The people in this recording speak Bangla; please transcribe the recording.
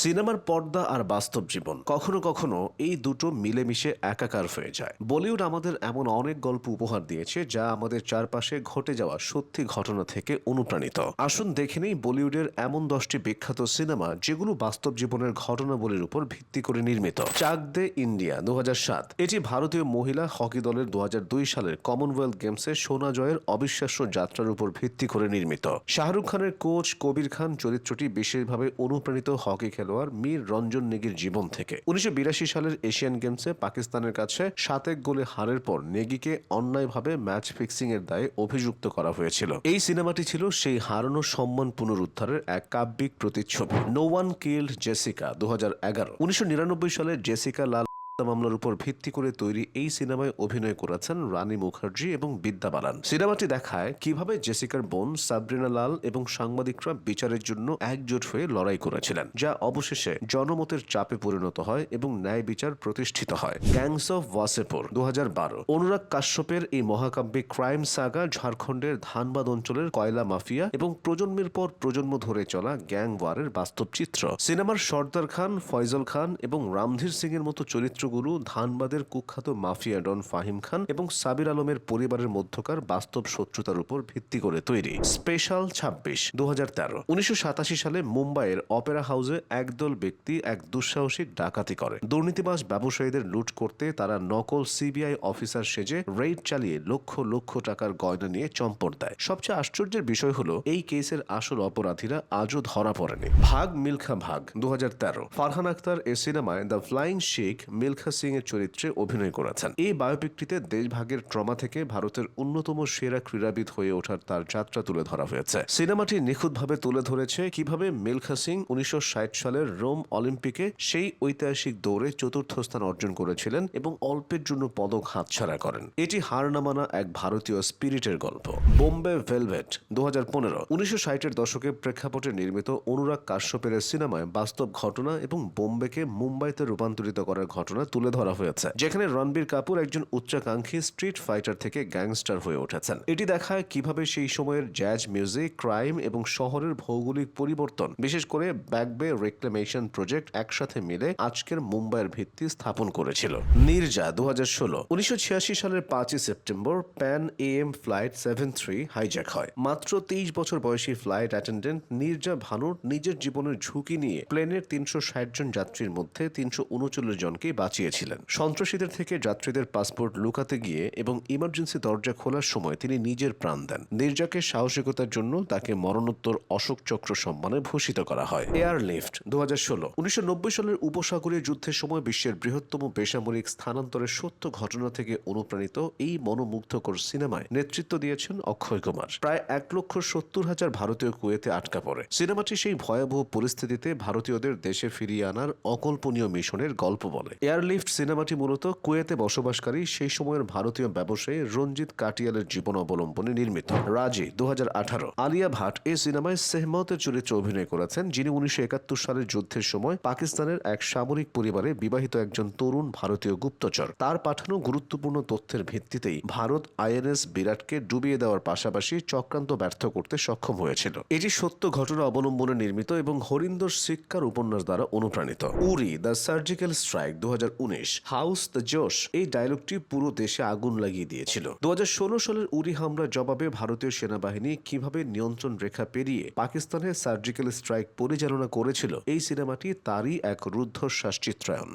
সিনেমার পর্দা আর বাস্তব জীবন কখনো কখনো এই দুটো মিলেমিশে একাকার হয়ে যায়। বলিউড আমাদের এমন অনেক গল্প উপহার দিয়েছে যা আমাদের চারপাশে ঘটে যাওয়া সত্যি ঘটনা থেকে অনুপ্রাণিত। আসুন দেখে নেই বলিউডের এমন দশটি বিখ্যাত সিনেমা যেগুলো বাস্তব জীবনের ঘটনাবলীর উপর ভিত্তি করে নির্মিত। চাক দে ইন্ডিয়া দু হাজার সাত। এটি ভারতীয় মহিলা হকি দলের দু হাজার দুই সালের কমনওয়েলথ গেমসে সোনা জয়ের অবিশ্বাস্য যাত্রার উপর ভিত্তি করে নির্মিত। শাহরুখ খানের কোচ কবির খান চরিত্রটি বিশেষভাবে অনুপ্রাণিত হকি খেলোয়াড় মীর রঞ্জন নেগির জীবন থেকে। উনিশশো সালের এশিয়ান গেমসে পাকিস্তানের কাছে সাতেক গোলে হারের পর নেগিকে অন্যায়ভাবে ম্যাচ ফিক্সিং এর দায়ে অভিযুক্ত করা হয়েছিল। এই সিনেমাটি ছিল সেই হারানো সম্মান পুনরুদ্ধারের এক কাব্যিক প্রতিচ্ছবি। নো ওয়ান কিল্ড জেসিকা দু হাজার সালে জেসিকা লাল মামলার উপর ভিত্তি করে তৈরি এই সিনেমায় অভিনয় করেছেন রানী মুখার্জি এবং বিদ্যা বালান। সিনেমাটি দেখায় কীভাবে জেসিকার বোন, সাবরিনা লাল এবং সাংবাদিকরা বিচারের জন্য একজোট হয়ে লড়াই করেছিলেন, যা অবশেষে জনমতের চাপে পরিণত হয় এবং ন্যায় বিচার প্রতিষ্ঠিত হয়। গ্যাংস অফ ওয়াসেপুর দু অনুরাগ কাশ্যপের এই মহাকাব্যিক ক্রাইম সাগা ঝাড়খণ্ডের ধানবাদ অঞ্চলের কয়লা মাফিয়া এবং প্রজন্মের পর প্রজন্ম ধরে চলা গ্যাং ওয়ারের বাস্তব চিত্র। সিনেমার সর্দার খান, ফয়জল খান এবং রামধীর সিং এর মতো চরিত্রগুলো ধানবাদের কুখ্যাত মাফিয়া ডন ফাহিম খান এবং সাবির আলমের পরিবারের মধ্যকার বাস্তব শত্রুতার উপর ভিত্তি করে তৈরি স্পেশাল ছাব্বিশ দু উনিশশো সালে মুম্বাইয়ের অপেরা হাউসে একদল ব্যক্তি এক দুঃসাহসিক ডাকাতি করে। দুর্নীতিবাজ ব্যবসায়ীদের লুট করতে তারা নকল সিবিআই অফিসার সেজে রেড চালিয়ে লক্ষ লক্ষ টাকার গয়না নিয়ে চম্পট দেয়। সবচেয়ে আশ্চর্যের বিষয় হলো, এই কেসের আসল অপরাধীরা আজও ধরা পড়েনি। ভাগ মিল্খা ভাগ দু হাজার তেরো। ফারহান আক্তার এ সিনেমায় দ্য ফ্লাইং শেখ মিল্খা সিং এর চরিত্রে অভিনয় করেছেন। এই বায়োপিকটিতে দেশভাগের ট্রমা থেকে ভারতের অন্যতম সেরা ক্রীড়াবিদ হয়ে ওঠার তার যাত্রা তুলে ধরা হয়েছে। সিনেমাটি নিখুঁতভাবে তুলে ধরেছে কীভাবে মিল্খা সিং উনিশশো ষাট সালের রোম অলিম্পিকে সেই ঐতিহাসিক দৌড়ে চতুর্থ স্থান অর্জন করেছিলেন এবং অল্পের জন্য পদক হাতছাড়া করেন। এটি হার না মানা এক ভারতীয় স্পিরিটের গল্প। বোম্বে ভেলভেট দু হাজার পনেরো। উনিশশো ষাটের দশকে প্রেক্ষাপটে নির্মিত অনুরাগ কাশ্যপের সিনেমায় বাস্তব ঘটনা এবং বোম্বেকে মুম্বাইতে রূপান্তরিত করার ঘটনা তুলে ধরা হয়েছে। যেখানে রণবীর কাপুর একজন উচ্চাকাঙ্ক্ষী স্ট্রিট ফাইটার থেকে গ্যাংস্টার হয়ে উঠেছেন। এটি দেখায় কীভাবে সেই সময়ের জ্যাজ মিউজিক, ক্রাইম এবং শহরের ভৌগোলিক পরিবর্তন, বিশেষ করে ব্যাকবে রেক্লেমেশন প্রজেক্ট একসাথে মিলে আজকের মুম্বাইয়ের ভিত্তি স্থাপন করেছিল। নির্জা দু হাজার ষোলো। উনিশশো সালের পাঁচই September Pan Am flight seven three hijack হয়। মাত্র তেইশ বছর বয়সী ফ্লাইট অ্যাটেন্ডেন্ট নির্জা ভানুর নিজের জীবনের ঝুঁকি নিয়ে প্লেনের তিনশো ষাট জন যাত্রীর মধ্যে তিনশো উনচল্লিশ জনকে বাঁচিয়েছিলেন সন্ত্রাসীদের থেকে যাত্রীদের পাসপোর্ট লুকাতে গিয়ে এবং ইমার্জেন্সি দরজা খোলার সময় তিনি নিজের প্রাণ দেন। নির্জাকে সাহসিকতার জন্য তাকে মরণোত্তর অশোক চক্র সম্মানে ভূষিত করা হয়। এয়ার লিফট দু হাজার ষোলো সালের উপসাগরীয় যুদ্ধের সময় বিশ্বের বৃহত্তম বেসামরিক স্থানান্তরের সত্য ঘটনা থেকে অনুপ্রাণিত এই মনোমুগ্ধকর সিনেমায় নেতৃত্ব দিয়েছেন অক্ষয় কুমার। প্রায় এক লক্ষ সত্তর হাজার ভারতীয় কুয়েতে আটকা পড়ে। সিনেমাটি সেই ভয়াবহ পরিস্থিতিতে ভারতীয়দের দেশে ফিরিয়ে আনার অকল্পনীয় মিশনের গল্প বলে। এয়ারলিফট সিনেমাটি মূলত কুয়েতে বসবাসকারী সেই সময়ের ভারতীয় ব্যবসায়ী রঞ্জিত কাটিয়ালের জীবন অবলম্বনে নির্মিত। রাজি দু আলিয়া ভাট এই সিনেমায় সেহমতের চরিত্রে অভিনয় করেছেন, যিনি উনিশশো একাত্তর সালের যুদ্ধের সময় পাকিস্তানের এক সামরিক পরিবারে বিবাহিত একজন তরুণ ভারতীয় গুপ্তচর। তার পাঠানো গুরুত্বপূর্ণ তথ্যের ভিত্তিতেই ভারত আইএনএস বিরাটকে ডুবিয়ে দেওয়ার পাশাপাশি চক্রান্ত ব্যর্থ করতে সক্ষম হয়েছিল। এটি সত্য ঘটনা অবলম্বনে নির্মিত এবং হরিন্দর সিক্কার উপন্যাস দ্বারা অনুপ্রাণিত। উরি, দ্য সার্জিক্যাল স্ট্রাইক দু হাজার হাউস দ্য জোশ এই ডায়লগটি পুরো দেশে আগুন লাগিয়ে দিয়েছিল। দু হাজার ষোলো সালের উরি হামলার জবাবে ভারতীয় সেনাবাহিনী কীভাবে নিয়ন্ত্রণ রেখা পেরিয়ে পাকিস্তানের সার্জিক্যাল স্ট্রাইক পরিচালনা করেছিল, এই সিনেমাটি তারই এক রুদ্ধশ্বাস চিত্রায়ন